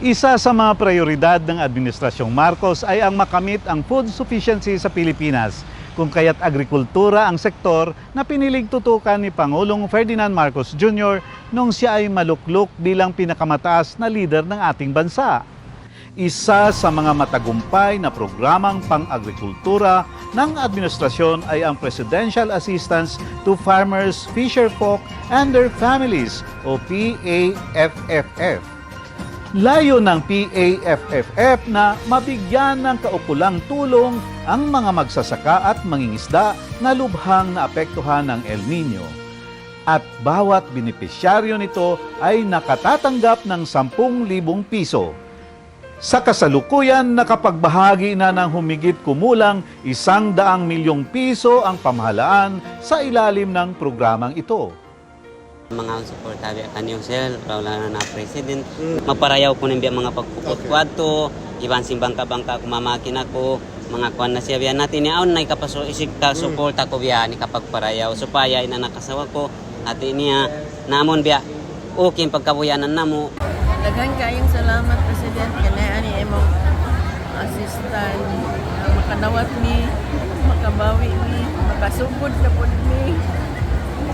Isa sa mga prioridad ng Administrasyong Marcos ay ang makamit ang food sufficiency sa Pilipinas, kung kaya't agrikultura ang sektor na piniling tutukan ni Pangulong Ferdinand Marcos Jr. nung siya ay maluklok bilang pinakamataas na leader ng ating bansa. Isa sa mga matagumpay na programang pang-agrikultura ng administrasyon ay ang Presidential Assistance to Farmers, Fisherfolk and Their Families o PAFFF. Layo ng PAFFF na mabigyan ng kaukulang tulong ang mga magsasaka at mangingisda na lubhang naapektuhan ng El Nino. At bawat benepisyaryo nito ay nakatatanggap ng 10,000 piso. Sa kasalukuyan, nakapagbahagi na ng humigit kumulang isang daang milyong piso ang pamahalaan sa ilalim ng programang ito. Mga suportabi kanyo sel wala na na president. Magparayaw po nimbiya mga pagpukot kwadto. Iban simbang bangka kumamakin ako. Mga kwan na siya biya natin ni aon na ikapaso isig ka support ako biya ni kapagparayaw supaya ina nakasawa ko. Ati niya namon biya okay pagkabuyanan namo Daghan kayong salamat, President. Ganaan ni imong assistant. Makanawat ni, makabawi ni, makasugod na po ni.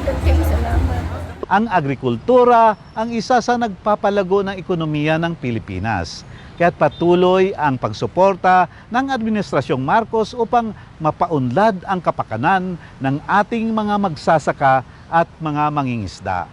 Salamat. Ang agrikultura ang isa sa nagpapalago ng ekonomiya ng Pilipinas. Kaya't patuloy ang pagsuporta ng Administrasyong Marcos upang mapaunlad ang kapakanan ng ating mga magsasaka at mga mangingisda.